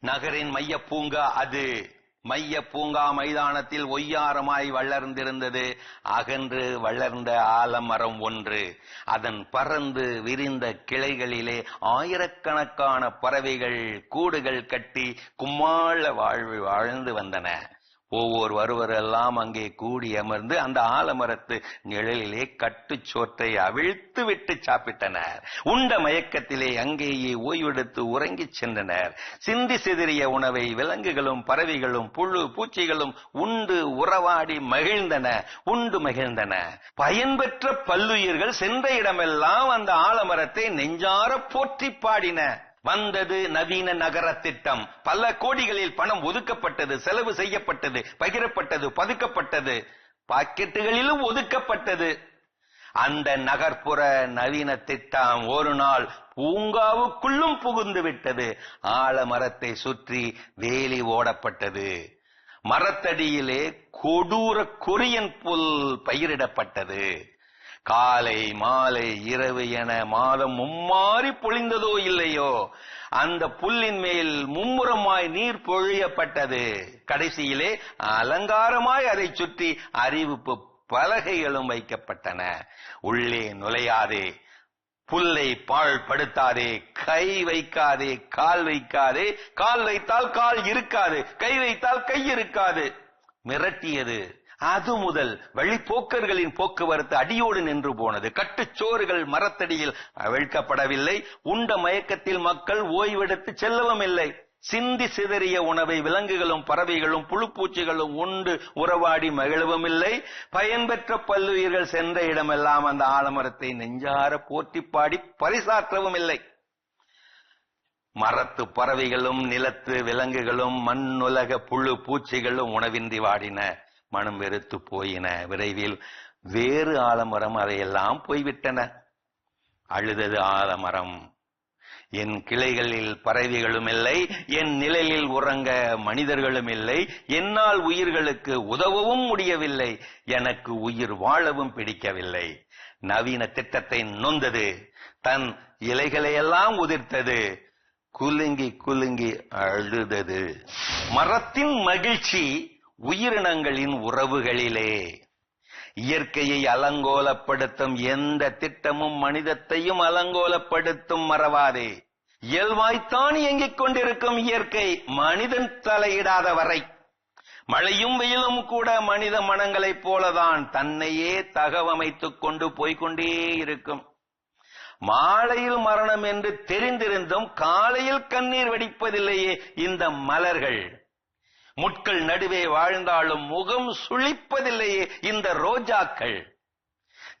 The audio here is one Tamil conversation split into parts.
நகரின் மைய பூங்கா அது. மைய பூங்கா மைதானத்தில் ஒய்யாரமாய் வளர்ந்திருந்தது. அகன்று வளர்ந்த ஆலமரம் ஒன்று. அதன் பறந்து விரிந்த கிளைகளிலே ஆயிரக்கணக்கான பறவைகள் கூடுகள் கட்டி கும்மாள வாழ்வு வாழ்ந்து வந்தன. ஒவ்வொரு வருவரெல்லாம் அங்கே கூடி அமர்ந்து அந்த ஆலமரத்து நிழலிலே கட்டுச்சோற்றை அவிழ்த்து விட்டு சாப்பிட்டனர். உண்ட மயக்கத்திலே அங்கேயே ஓய்வெடுத்து உறங்கிச் சென்றனர். சிந்தி சிதறிய உணவை விலங்குகளும் பறவைகளும் புழு பூச்சிகளும் உண்டு உறவாடி மகிழ்ந்தன உண்டு மகிழ்ந்தன. பயன்பெற்ற பல்லுயிர்கள் சென்ற இடமெல்லாம் அந்த ஆலமரத்தை நெஞ்சார போற்றி பாடின. வந்தது நவீன நகர திட்டம். பல கோடிகளில் பணம் ஒதுக்கப்பட்டது செலவு செய்யப்பட்டது பகிரப்பட்டது பதுக்கப்பட்டது பாக்கெட்டுகளிலும் ஒதுக்கப்பட்டது. அந்த நகர்ப்புற நவீன திட்டம் ஒரு நாள் பூங்காவுக்குள்ளும் புகுந்து விட்டது. ஆலமரத்தை சுற்றி வேலி ஓடப்பட்டது. மரத்தடியிலே கொடூர கொரியன் புல் பயிரிடப்பட்டது. காலை மாலை இரவு என மாதம் மும்மாறி பொழிந்ததோ இல்லையோ அந்த புல்லின் மேல் மும்முரமாய் நீர் பொழியப்பட்டது. கடைசியிலே அலங்காரமாய் அதை சுற்றி அறிவிப்பு பலகைகளும் வைக்கப்பட்டன. உள்ளே நுழையாதே. புல்லை பாழ்படுத்தாதே கை வைக்காதே. கால் வைக்காதே. கால் வைத்தால் கால் இருக்காது. கை வைத்தால் கை இருக்காது. மிரட்டியது. அது முதல் வழிப்போக்கர்களின் போக்குவரத்து அடியோடு நின்று போனது. கட்டுச்சோறுகள் மரத்தடியில் அவிழ்க்கப்படவில்லை. உண்ட மயக்கத்தில் மக்கள் ஓய்வெடுத்து செல்லவும் இல்லை. சிந்தி சிதறிய உணவை விலங்குகளும் பறவைகளும் புழுப்பூச்சிகளும் உண்டு உறவாடி மகிழவும் இல்லை. பயன்பெற்ற பல்லுயிர்கள் சென்ற இடமெல்லாம் அந்த ஆலமரத்தை நெஞ்சார போற்றி பாடி பரிசாற்றவும் இல்லை. மரத்து பறவைகளும் நிலத்து விலங்குகளும் மண்ணுலக புழு பூச்சிகளும் உணவின்றி வாடின. மனம் வெறுத்து போயின. விரைவில் வேறு ஆலமரம் அதையெல்லாம் போய்விட்டன. அழுதது ஆலமரம். என் கிளைகளில் பறவைகளும் இல்லை என் நிழலில் உறங்க மனிதர்களும் இல்லை என்னால் உயிர்களுக்கு உதவவும் முடியவில்லை எனக்கு உயிர் வாழவும் பிடிக்கவில்லை. நவீன திட்டத்தை நொந்தது தன் இலைகளையெல்லாம் உதிர்த்தது குலுங்கி குலுங்கி அழுதது. மரத்தின் மகிழ்ச்சி உயிரினங்களின் உறவுகளிலே இயற்கையை அலங்கோலப்படுத்தும் எந்த திட்டமும் மனிதத்தையும் அலங்கோலப்படுத்தும் மறவாதே. இயல்பாய்த்தான் இயங்கிக் கொண்டிருக்கும் இயற்கை மனிதன் தலையிடாத வரை. மழையும் வெயிலும் கூட மனித மனங்களைப் போலதான் தன்னையே தகவமைத்துக் கொண்டு போய்கொண்டே இருக்கும். மாலையில் மரணம் என்று தெரிந்திருந்தும் காலையில் கண்ணீர் வெடிப்பதில்லையே இந்த மலர்கள். முட்கள் நடுவே வாழ்ந்தாலும் முகம் சுழிப்பதில்லையே இந்த ரோஜாக்கள்.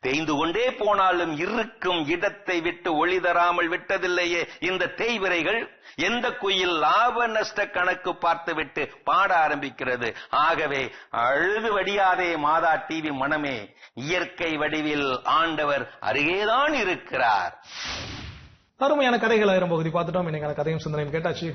தேய்ந்து கொண்டே போனாலும் இருக்கும் இடத்தை விட்டு ஒளி தராமல் விட்டதில்லையே இந்த தேய்விரைகள். எந்த குயில் லாப நஷ்ட கணக்கு பார்த்துவிட்டு பாட ஆரம்பிக்கிறது. ஆகவே அழுது வடியாதே மாதா டிவி மனமே இயற்கை வடிவில் ஆண்டவர் அருகேதான் இருக்கிறார். அருமையான கதைகள் ஆயிரம் பகுதி பார்த்துட்டோம். இன்னைக்கான கதையும் சிந்தனையும் கேட்டாச்சு.